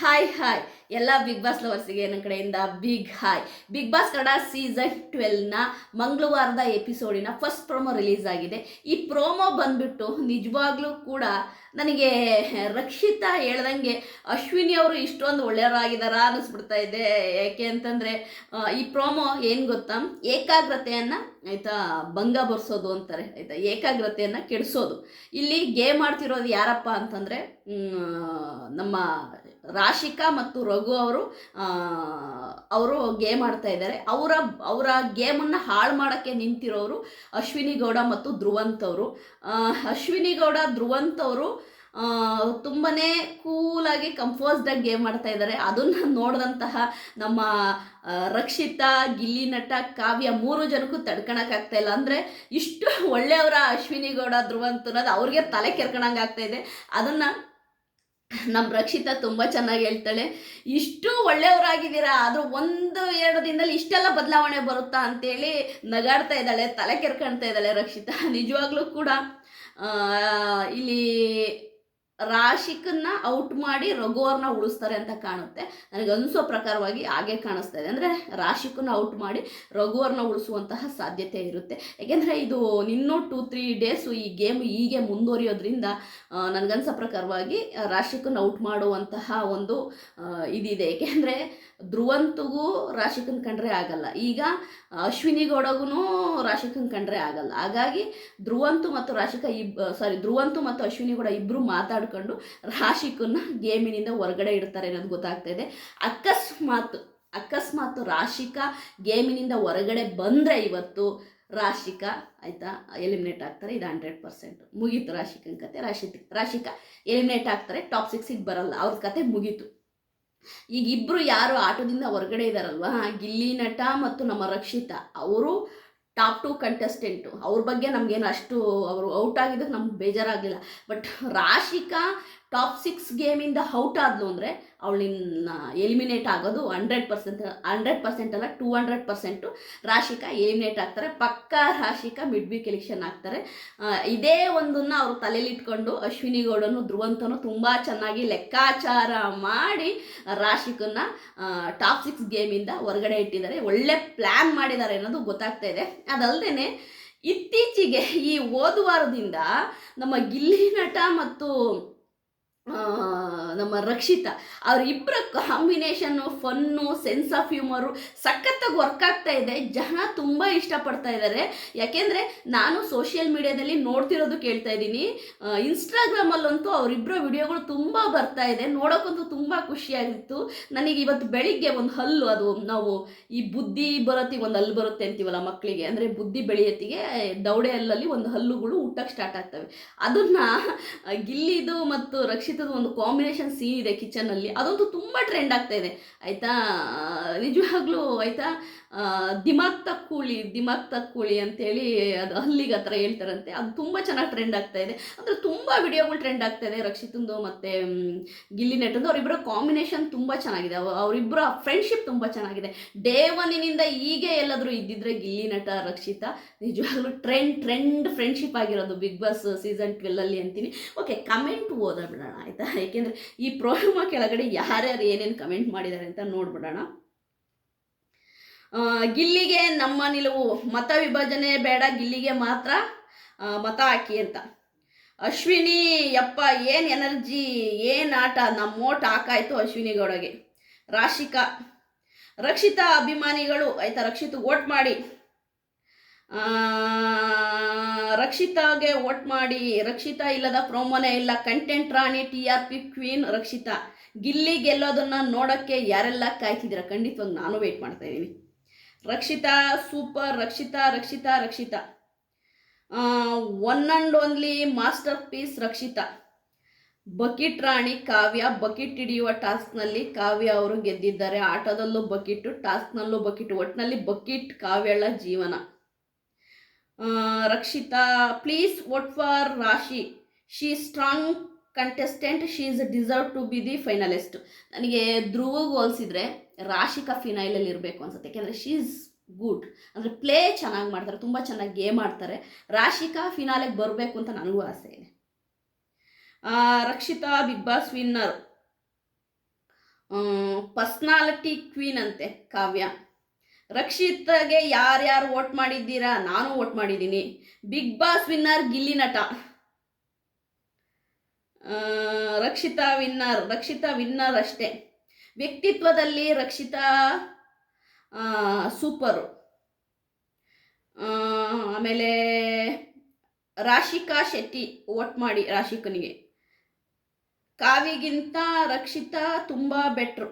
Hi hi ಎಲ್ಲ big boss ಲವರ್ಸಿಗೆ ನನ್ನ ಕಡೆಯಿಂದ big hi Bigg Boss Kannada season ಟ್ವೆಲ್ನ ಮಂಗಳವಾರದ ಎಪಿಸೋಡಿನ ಫಸ್ಟ್ ಪ್ರೋಮೋ ರಿಲೀಸ್ ಆಗಿದೆ. ಈ ಪ್ರೋಮೋ ಬಂದ್ಬಿಟ್ಟು ನಿಜವಾಗ್ಲೂ ಕೂಡ ನನಗೆ ರಕ್ಷಿತಾ ಹೇಳ್ದಂಗೆ ಅಶ್ವಿನಿ ಅವರು ಇಷ್ಟೊಂದು ಒಳ್ಳೆಯವರಾಗಿದ್ದಾರಾ ಅನ್ನಿಸ್ಬಿಡ್ತಾ ಇದೆ. ಯಾಕೆ ಅಂತಂದರೆ ಈ ಪ್ರೋಮೋ ಏನು ಗೊತ್ತಾ? ಏಕಾಗ್ರತೆಯನ್ನು ಆಯಿತಾ ಭಂಗ ಬರ್ಸೋದು ಅಂತಾರೆ. ಆಯಿತಾ? ಏಕಾಗ್ರತೆಯನ್ನು ಕೆಡಿಸೋದು. ಇಲ್ಲಿ ಗೇಮ್ ಆಡ್ತಿರೋದು ಯಾರಪ್ಪ ಅಂತಂದರೆ ನಮ್ಮ ರಾಶಿಕಾ ಮತ್ತು ರಘು ಅವರು ಅವರು ಗೇಮ್ ಆಡ್ತಾ ಇದ್ದಾರೆ. ಅವರ ಅವರ ಗೇಮನ್ನು ಹಾಳು ಮಾಡೋಕ್ಕೆ ನಿಂತಿರೋರು ಅಶ್ವಿನಿ ಗೌಡ ಮತ್ತು ಧ್ರುವಂತ್ ಅವರು. ಅಶ್ವಿನಿ ಗೌಡ, ಧ್ರುವಂತ್ ಅವರು ತುಂಬಾ ಕೂಲಾಗಿ ಕಂಫೋಸ್ಡಾಗಿ ಗೇಮ್ ಮಾಡ್ತಾ ಇದ್ದಾರೆ. ಅದನ್ನು ನೋಡಿದಂತಹ ನಮ್ಮ ರಕ್ಷಿತಾ, ಗಿಲ್ಲಿ ನಟ, ಕಾವ್ಯ ಮೂರು ಜನಕ್ಕೂ ತಡ್ಕೊಳಕ್ಕಾಗ್ತಾ ಇಲ್ಲ. ಅಂದರೆ ಇಷ್ಟು ಒಳ್ಳೆಯವರ ಅಶ್ವಿನಿ ಗೌಡ, ಧ್ರುವಂತ ಅನ್ನೋದು ಅವ್ರಿಗೆ ತಲೆ ಕೆರ್ಕೊಳಂಗೆ ಆಗ್ತಾ ಇದೆ. ಅದನ್ನು ನಮ್ಮ ರಕ್ಷಿತಾ ತುಂಬ ಚೆನ್ನಾಗಿ ಹೇಳ್ತಾಳೆ, ಇಷ್ಟು ಒಳ್ಳೆಯವರಾಗಿದ್ದೀರಾ, ಆದರೂ ಒಂದು ಎರಡು ದಿನದಲ್ಲಿ ಇಷ್ಟೆಲ್ಲ ಬದಲಾವಣೆ ಬರುತ್ತಾ ಅಂತೇಳಿ ನಗಾಡ್ತಾ ಇದ್ದಾಳೆ, ತಲೆ ಕೆರ್ಕೊಳ್ತಾ ಇದ್ದಾಳೆ ರಕ್ಷಿತಾ. ನಿಜವಾಗ್ಲೂ ಕೂಡ ಇಲ್ಲಿ ರಾಶಿಕನ್ನ ಔಟ್ ಮಾಡಿ ರಘುವರ್ನ ಉಳಿಸ್ತಾರೆ ಅಂತ ಕಾಣುತ್ತೆ. ನನಗೆ ಅನಿಸೋ ಪ್ರಕಾರವಾಗಿ ಹಾಗೆ ಕಾಣಿಸ್ತಾ ಇದೆ. ಅಂದರೆ ರಾಶಿಕನ್ನ ಔಟ್ ಮಾಡಿ ರಘುವರ್ನ ಉಳಿಸುವಂತಹ ಸಾಧ್ಯತೆ ಇರುತ್ತೆ. ಯಾಕೆಂದರೆ ಇದು ಇನ್ನೂ ಟೂ ತ್ರೀ ಡೇಸು ಈ ಗೇಮ್ ಹೀಗೆ ಮುಂದುವರಿಯೋದ್ರಿಂದ ನನಗನ್ಸೋ ಪ್ರಕಾರವಾಗಿ ರಾಶಿಕನ್ನ ಔಟ್ ಮಾಡುವಂತಹ ಒಂದು ಇದಿದೆ. ಏಕೆಂದರೆ ಧ್ರುವಂತಗೂ ರಾಶಿಕನ್ ಕಂಡ್ರೆ ಆಗಲ್ಲ. ಈಗ ಅಶ್ವಿನಿ ಗೌಡಗೂ ರಾಶಿಕನ್ ಕಂಡ್ರೆ ಆಗಲ್ಲ. ಹಾಗಾಗಿ ಧ್ರುವಂತು ಮತ್ತು ರಾಶಿಕ ಇಬ್ ಸಾರಿ ಧ್ರುವಂತು ಮತ್ತು ಅಶ್ವಿನಿ ಗೌಡ ಇಬ್ಬರು ಮಾತಾಡ್ಕೊಂಡು ರಾಶಿಕನ್ನ ಗೇಮಿನಿಂದ ಹೊರಗಡೆ ಇಡ್ತಾರೆ ಅನ್ನೋದು ಗೊತ್ತಾಗ್ತಾ ಇದೆ. ಅಕಸ್ಮಾತ್ ಅಕಸ್ಮಾತ್ ರಾಶಿಕಾ ಗೇಮಿನಿಂದ ಹೊರಗಡೆ ಬಂದರೆ ಇವತ್ತು ರಾಶಿಕಾ ಆಯಿತಾ, ಎಲಿಮಿನೇಟ್ ಆಗ್ತಾರೆ, ಇದು ಹಂಡ್ರೆಡ್ ಪರ್ಸೆಂಟ್. ಮುಗೀತು ರಾಶಿಕನ್ ಕತೆ, ರಾಶಿ, ರಾಶಿಕಾ ಎಲಿಮಿನೇಟ್ ಆಗ್ತಾರೆ, ಟಾಪ್ ಸಿಕ್ಸಿಗೆ ಬರಲ್ಲ, ಅವ್ರ ಕತೆ ಮುಗೀತು. ಈಗ ಇಬ್ಬರು ಯಾರು ಆಟದಿಂದ ಹೊರಗಡೆ ಇದ್ದಾರಲ್ವಾ ಗಿಲ್ಲಿ ನಟ ಮತ್ತು ನಮ್ಮ ರಕ್ಷಿತಾ, ಅವರು ಟಾಪ್ ಟು ಕಂಟೆಸ್ಟೆಂಟು. ಅವ್ರ ಬಗ್ಗೆ ನಮಗೇನು ಅಷ್ಟು ಅವರು ಔಟ್ ಆಗಿದ್ದಕ್ಕೆ ನಮ್ಗೆ ಬೇಜಾರಾಗಲಿಲ್ಲ ಬಟ್ ರಾಶಿಕಾ ಟಾಪ್ ಸಿಕ್ಸ್ ಗೇಮಿಂದ ಔಟ್ ಆದ್ಲು ಅಂದರೆ ಅವಳಿನ್ನ ಎಲಿಮಿನೇಟ್ ಆಗೋದು ಹಂಡ್ರೆಡ್ ಪರ್ಸೆಂಟ್ ಹಂಡ್ರೆಡ್ ಪರ್ಸೆಂಟ್ ಅಲ್ಲ, two hundred percent Rashika eliminate ಆಗ್ತಾರೆ, ಪಕ್ಕಾ ರಾಶಿಕಾ ಮಿಡ್ ವೀಕ್ ಎಲೆಕ್ಷನ್ ಆಗ್ತಾರೆ ಇದೇ ಒಂದನ್ನ ಅವರು ತಲೆಯಲ್ಲಿ ಇಟ್ಕೊಂಡು ಅಶ್ವಿನಿ ಗೌಡನು, ಧ್ರುವಂತನು ತುಂಬ ಚೆನ್ನಾಗಿ ಲೆಕ್ಕಾಚಾರ ಮಾಡಿ ರಾಶಿಕನ್ನ ಟಾಪ್ ಸಿಕ್ಸ್ ಗೇಮಿಂದ ಹೊರಗಡೆ ಇಟ್ಟಿದ್ದಾರೆ. ಒಳ್ಳೆ ಪ್ಲ್ಯಾನ್ ಮಾಡಿದ್ದಾರೆ ಅನ್ನೋದು ಗೊತ್ತಾಗ್ತಾ ಇದೆ. ಅದಲ್ಲದೆ ಇತ್ತೀಚೆಗೆ ಈ ಓದುವಾರದಿಂದ ವಾರದಿಂದ ನಮ್ಮ ಗಿಲ್ಲಿ ನಟ ಮತ್ತು ನಮ್ಮ ರಕ್ಷಿತಾ. ಅವರಿಬ್ಬರ combination fun sense of humour ಸಖತ್ತಾಗಿ ವರ್ಕ್ ಆಗ್ತಾ ಇದೆ. ಜನ ತುಂಬ ಇಷ್ಟಪಡ್ತಾ ಇದ್ದಾರೆ ಯಾಕೆಂದರೆ ನಾನು ಸೋಷಿಯಲ್ ಮೀಡಿಯಾದಲ್ಲಿ ನೋಡ್ತಿರೋದು ಕೇಳ್ತಾ ಇದ್ದೀನಿ. ಇನ್ಸ್ಟಾಗ್ರಾಮಲ್ಲಂತೂ ಅವರಿಬ್ಬರ ವಿಡಿಯೋಗಳು ತುಂಬ ಬರ್ತಾ ಇದೆ. ನೋಡೋಕ್ಕಂತೂ ತುಂಬ ಖುಷಿಯಾಗಿತ್ತು ನನಗೆ ಇವತ್ತು ಬೆಳಿಗ್ಗೆ ಒಂದು ಹಲ್ಲು, ಅದು ನಾವು ಈ ಬುದ್ಧಿ ಬರುತ್ತೆ, ಒಂದು ಹಲ್ಲು ಬರುತ್ತೆ ಅಂತೀವಲ್ಲ ಮಕ್ಕಳಿಗೆ ಅಂದರೆ ಬುದ್ಧಿ ಬೆಳೆಯತ್ತಿಗೆ ದೌಡೆ ಹಲ್ಲಲ್ಲಿ ಒಂದು ಹಲ್ಲುಗಳು ಊಟಕ್ಕೆ ಸ್ಟಾರ್ಟ್ ಆಗ್ತವೆ. ಅದನ್ನು ಗಿಲ್ಲಿದು ಮತ್ತು ರಕ್ಷಿತದ ಒಂದು ಕಾಂಬಿನೇಷನ್ ಸೀನ್ ಇದೆ ಕಿಚನಲ್ಲಿ ಅದಂತೂ ತುಂಬ ಟ್ರೆಂಡ್ ಆಗ್ತಾ ಇದೆ. ಆಯಿತಾ? ನಿಜವಾಗ್ಲೂ ಆಯಿತಾ? ದಿಮಾಗ್ ತಕ್ಕೂಳಿ ದಿಮಾಗ್ ತಕ್ಕೂಳಿ ಅಂತೇಳಿ ಅದು ಅಲ್ಲಿಗೆ ಹತ್ರ ಹೇಳ್ತಾರಂತೆ. ಅದು ತುಂಬ ಚೆನ್ನಾಗಿ ಟ್ರೆಂಡ್ ಆಗ್ತಾ ಇದೆ. ಅಂದರೆ ತುಂಬ ವಿಡಿಯೋಗಳು ಟ್ರೆಂಡ್ ಆಗ್ತಾ ಇದೆ. ರಕ್ಷಿತಂದು ಮತ್ತು ಗಿಲ್ಲಿ ನೆಟ್ಟಂದು ಅವರಿಬ್ಬರ ಕಾಂಬಿನೇಷನ್ ತುಂಬ ಚೆನ್ನಾಗಿದೆ. ಅವ- ಅವರಿಬ್ಬರ ಫ್ರೆಂಡ್ಶಿಪ್ ತುಂಬ ಚೆನ್ನಾಗಿದೆ. ಡೇ ಒನ್ನಿನಿಂದ ಹೀಗೆ ಎಲ್ಲಾದರೂ ಇದ್ದಿದ್ರೆ ಗಿಲ್ಲಿ ನಟ, ರಕ್ಷಿತಾ, ನಿಜವಾಗ್ಲೂ ಟ್ರೆಂಡ್ ಟ್ರೆಂಡ್ ಫ್ರೆಂಡ್ಶಿಪ್ ಆಗಿರೋದು ಬಿಗ್ ಬಾಸ್ ಸೀಸನ್ ಟ್ವೆಲ್ಲಲ್ಲಿ ಅಂತೀನಿ. ಓಕೆ ಕಮೆಂಟ್ ಓದ ಆಯಿತಾ? ಏಕೆಂದರೆ ಈ ಪ್ರೋಗ್ರಾಮ ಕೆಳಗಡೆ ಯಾರ್ಯಾರು ಏನೇನು ಕಮೆಂಟ್ ಮಾಡಿದ್ದಾರೆ ಅಂತ ನೋಡ್ಬಿಡೋಣ. ಗಿಲ್ಲಿಗೆ ನಮ್ಮ ನಿಲುವು, ಮತ ವಿಭಜನೆ ಬೇಡ, ಗಿಲ್ಲಿಗೆ ಮಾತ್ರ ಮತ ಹಾಕಿ ಅಂತ. ಅಶ್ವಿನಿ, ಯಪ್ಪ, ಏನು ಎನರ್ಜಿ, ಏನು ಆಟ ನಮ್ಮ ಓಟ್ ಹಾಕಾಯ್ತು ಅಶ್ವಿನಿ ಗೌಡಗೆ. ರಾಶಿಕಾ, ರಕ್ಷಿತಾ ಅಭಿಮಾನಿಗಳು, ಆಯ್ತಾ, ರಕ್ಷಿತ ಓಟ್ ಮಾಡಿ. ರಕ್ಷಿತಾಗೆ ವೋಟ್ ಮಾಡಿ, ರಕ್ಷಿತಾ ಇಲ್ಲದ ಪ್ರೋಮೋನೇ ಇಲ್ಲ, ಕಂಟೆಂಟ್ ರಾಣಿ T R P queen Rakshita. Gilli ಗೆಲ್ಲೋದನ್ನ ನೋಡೋಕ್ಕೆ ಯಾರೆಲ್ಲ ಕಾಯ್ತಿದ್ದೀರ? ಖಂಡಿತವಾಗಿ ನಾನು ವೇಟ್ ಮಾಡ್ತಾ ಇದ್ದೀನಿ. Rakshita super, Rakshita Rakshita Rakshita. One and only masterpiece Rakshita. Bucket Rani Kavya, bucket ಹಿಡಿಯುವ ಟಾಸ್ಕ್ನಲ್ಲಿ ಕಾವ್ಯ ಅವರು ಗೆದ್ದಿದ್ದಾರೆ. ಆಟದಲ್ಲೂ ಬಕಿಟ್ಟು ಟಾಸ್ಕ್ನಲ್ಲೂ ಬಕಿಟ್ ಒಟ್ಟಿನಲ್ಲಿ ಬಕಿಟ್ ಕಾವ್ಯಳ ಜೀವನ. Rakshita please vote for Rashi she strong contestant she is deserve to be the finalist ನನಗೆ ಧ್ರುವಗೆ ಹೋಲಿಸಿದ್ರೆ ರಾಶಿಕಾ ಫಿನೈಲಲ್ಲಿ ಇರಬೇಕು ಅನ್ಸುತ್ತೆ. ಯಾಕೆಂದರೆ ಶಿ ಇಸ್ ಗುಡ್ ಅಂದರೆ ಪ್ಲೇ ಚೆನ್ನಾಗಿ ಮಾಡ್ತಾರೆ. ತುಂಬ ಚೆನ್ನಾಗಿ ಗೇಮ್ ಆಡ್ತಾರೆ. ರಾಶಿಕಾ ಫಿನಾಲೆಗೆ ಬರಬೇಕು ಅಂತ ನನಗೂ ಆಸೆ ಇದೆ. Rakshita big boss winner personality queen ಅಂತೆ, ಕಾವ್ಯ. ರಕ್ಷಿತ್ಗೆ ಯಾರ್ಯಾರು ವೋಟ್ ಮಾಡಿದ್ದೀರಾ? ನಾನು ವೋಟ್ ಮಾಡಿದ್ದೀನಿ. Big boss winner Gilli Nata. Rakshita winner Rakshita winner ಅಷ್ಟೇ. ವ್ಯಕ್ತಿತ್ವದಲ್ಲಿ ರಕ್ಷಿತಾ ಸೂಪರು. ಆಮೇಲೆ ರಾಶಿಕಾ ಶೆಟ್ಟಿ ವೋಟ್ ಮಾಡಿ, ರಾಶಿಕನಿಗೆ. ಕಾವಿಗಿಂತ ರಕ್ಷಿತಾ ತುಂಬ ಬೆಟ್ರು.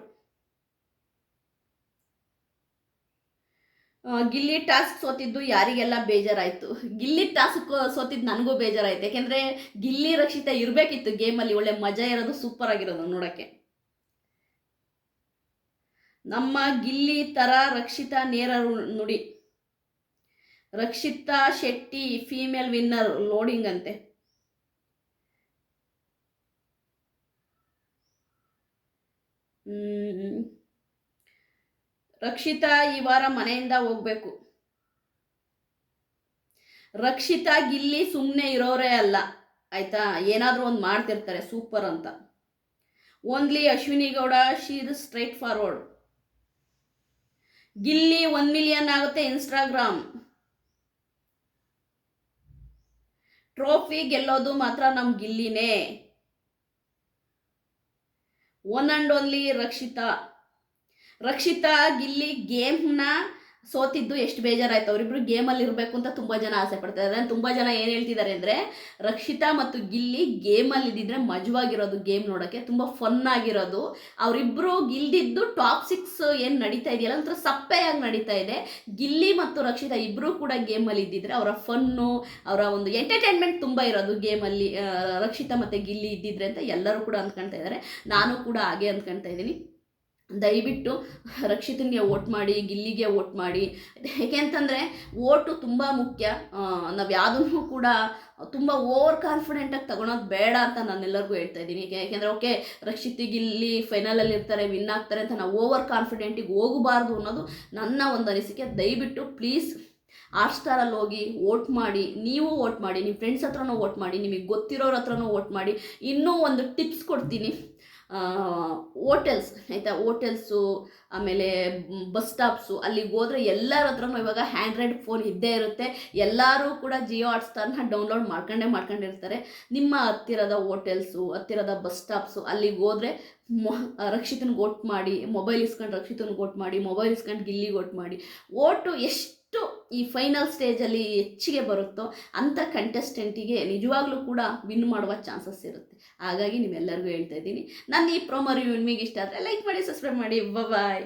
ಗಿಲ್ಲಿ ಟಾಸ್ಕ್ ಸೋತಿದ್ದು ಯಾರಿಗೆಲ್ಲ ಬೇಜಾರಾಯಿತು? ಗಿಲ್ಲಿ ಟಾಸ್ಕ್ ಸೋತಿದ್ದು ನನಗೂ ಬೇಜಾರಾಯ್ತು. ಯಾಕೆಂದರೆ ಗಿಲ್ಲಿ ರಕ್ಷಿತ ಇರಬೇಕಿತ್ತು ಗೇಮಲ್ಲಿ, ಒಳ್ಳೆ ಮಜಾ ಇರೋದು ಸೂಪರ್ ಆಗಿರೋದು ನೋಡೋಕ್ಕೆ. ನಮ್ಮ ಗಿಲ್ಲಿ ಥರ ರಕ್ಷಿತಾ ನೇರ ನುಡಿ. Rakshita Shetty female winner loading ಅಂತೆ. ಹ್ಮ್. ರಕ್ಷಿತಾ ಈ ವಾರ ಮನೆಯಿಂದ ಹೋಗ್ಬೇಕು. ರಕ್ಷಿತಾ ಗಿಲ್ಲಿ ಸುಮ್ಮನೆ ಇರೋರೇ ಅಲ್ಲ. ಆಯ್ತಾ? ಏನಾದರೂ ಒಂದು ಮಾಡ್ತಿರ್ತಾರೆ ಸೂಪರ್ ಅಂತ. Only Ashwini Gowda sheer straightforward Gilli one million ಆಗುತ್ತೆ ಇನ್ಸ್ಟಾಗ್ರಾಮ್ ಟ್ರೋಫಿ ಗೆಲ್ಲೋದು ಮಾತ್ರ ನಮ್ಮ ಗಿಲ್ಲಿನೇ. One and only Rakshita. Rakshita, Gilli ಗೇಮ್ನ ಸೋತಿದ್ದು ಎಷ್ಟು ಬೇಜಾರಾಯ್ತು. ಅವರಿಬ್ರು ಗೇಮಲ್ಲಿ ಇರಬೇಕು ಅಂತ ತುಂಬ ಜನ ಆಸೆ ಪಡ್ತಾರೆ ಅದನ್ನು ತುಂಬ ಜನ ಏನು ಹೇಳ್ತಿದ್ದಾರೆ ಅಂದರೆ, ರಕ್ಷಿತಾ ಮತ್ತು ಗಿಲ್ಲಿ ಗೇಮಲ್ಲಿ ಇದ್ದಿದ್ರೆ ಮಜವಾಗಿರೋದು ಗೇಮ್ ನೋಡೋಕ್ಕೆ, ತುಂಬ ಫನ್ ಆಗಿರೋದು. ಅವರಿಬ್ಬರು ಗಿಲ್ದಿದ್ದು ಟಾಪ್ ಸಿಕ್ಸ್ ಏನು ನಡೀತಾ ಇದೆಯಲ್ಲ, ಒಂಥರ ಸಪ್ಪೆಯಾಗಿ ನಡೀತಾ ಇದೆ. ಗಿಲ್ಲಿ ಮತ್ತು ರಕ್ಷಿತಾ ಇಬ್ಬರು ಕೂಡ ಗೇಮಲ್ಲಿ ಇದ್ದಿದ್ರೆ ಅವರ ಫನ್ನು ಅವರ ಒಂದು ಎಂಟರ್ಟೈನ್ಮೆಂಟ್ ತುಂಬ ಇರೋದು ಗೇಮಲ್ಲಿ ರಕ್ಷಿತಾ ಮತ್ತು ಗಿಲ್ಲಿ ಇದ್ದಿದ್ರೆ ಅಂತ ಎಲ್ಲರೂ ಕೂಡ ಅಂದ್ಕೊಳ್ತಾ ಇದ್ದಾರೆ. ನಾನು ಕೂಡ ಹಾಗೆ ಅಂದ್ಕೊಳ್ತಾ ಇದ್ದೀನಿ. ದಯವಿಟ್ಟು ರಕ್ಷಿತನಿಗೆ ವೋಟ್ ಮಾಡಿ, ಗಿಲ್ಲಿಗೆ ವೋಟ್ ಮಾಡಿ. ಏಕೆಂತಂದರೆ ಓಟು ತುಂಬ ಮುಖ್ಯ. ನಾವು ಯಾವುದನ್ನು ಕೂಡ ತುಂಬ ಓವರ್ ಕಾನ್ಫಿಡೆಂಟಾಗಿ ತಗೊಳೋದು ಬೇಡ ಅಂತ ನಾನೆಲ್ಲರಿಗೂ ಹೇಳ್ತಾ ಇದ್ದೀನಿ. ಯಾಕೆಂದರೆ, ಓಕೆ, ರಕ್ಷಿತ್, ಗಿಲ್ಲಿ ಫೈನಲಲ್ಲಿ ಇರ್ತಾರೆ ವಿನ್ ಆಗ್ತಾರೆ ಅಂತ ನಾವು ಓವರ್ ಕಾನ್ಫಿಡೆಂಟಿಗೆ ಹೋಗಬಾರ್ದು ಅನ್ನೋದು ನನ್ನ ಒಂದು ಅನಿಸಿಕೆ. ದಯವಿಟ್ಟು ಪ್ಲೀಸ್ ಆರ್ ಸ್ಟಾರಲ್ಲಿ ಹೋಗಿ ವೋಟ್ ಮಾಡಿ. ನೀವು ವೋಟ್ ಮಾಡಿ ನಿಮ್ಮ ಫ್ರೆಂಡ್ಸ್ ಹತ್ರನೂ ವೋಟ್ ಮಾಡಿ, ನಿಮಗೆ ಗೊತ್ತಿರೋರ ಹತ್ರನೂ ವೋಟ್ ಮಾಡಿ. ಇನ್ನೂ ಒಂದು ಟಿಪ್ಸ್ ಕೊಡ್ತೀನಿ. ಹೋಟೆಲ್ಸ್ ಆಯಿತಾ? ಹೋಟೆಲ್ಸು ಆಮೇಲೆ ಬಸ್ ಸ್ಟಾಪ್ಸು ಅಲ್ಲಿಗೆ ಹೋದರೆ ಎಲ್ಲರ ಹತ್ರನೂ ಇವಾಗ ಹ್ಯಾಂಡ್ರೈಡ್ ಫೋನ್ ಇದ್ದೇ ಇರುತ್ತೆ. ಎಲ್ಲರೂ ಕೂಡ ಜಿಯೋ ಹಾಟ್ಸ್ಟಾರ್ನ ಡೌನ್ಲೋಡ್ ಮಾಡ್ಕೊಂಡೇ ಮಾಡ್ಕೊಂಡಿರ್ತಾರೆ. ನಿಮ್ಮ ಹತ್ತಿರದ ಹೋಟೆಲ್ಸು ಹತ್ತಿರದ ಬಸ್ ಸ್ಟಾಪ್ಸು ಅಲ್ಲಿಗೆ ಹೋದರೆ ಮೊ, ರಕ್ಷಿತನಿಗೆ ಓಟ್ ಮಾಡಿ ಮೊಬೈಲ್ ಇಸ್ಕೊಂಡು ರಕ್ಷಿತನ ಓಟ್ ಮಾಡಿ ಮೊಬೈಲ್ ಇಸ್ಕೊಂಡು ಗಿಲ್ಲಿಗೆ ಓಟ್ ಮಾಡಿ. ಓಟು ಎಷ್ಟು ಈ ಫೈನಲ್ ಸ್ಟೇಜಲ್ಲಿ ಹೆಚ್ಚಿಗೆ ಬರುತ್ತೋ ಅಂಥ ಕಂಟೆಸ್ಟೆಂಟಿಗೆ ನಿಜವಾಗ್ಲೂ ಕೂಡ ವಿನ್ ಮಾಡುವ ಚಾನ್ಸಸ್ ಇರುತ್ತೆ. ಹಾಗಾಗಿ ನಿಮ್ಮೆಲ್ಲರಿಗೂ ಹೇಳ್ತಾ ಇದ್ದೀನಿ. ನನ್ನ ಈ ಪ್ರೊಮೋ ರಿವ್ಯೂ ನಿಮಗೆ ಇಷ್ಟ ಆದರೆ ಲೈಕ್ ಮಾಡಿ ಸಬ್ಸ್ಕ್ರೈಬ್ ಮಾಡಿ. ಬಾಯ್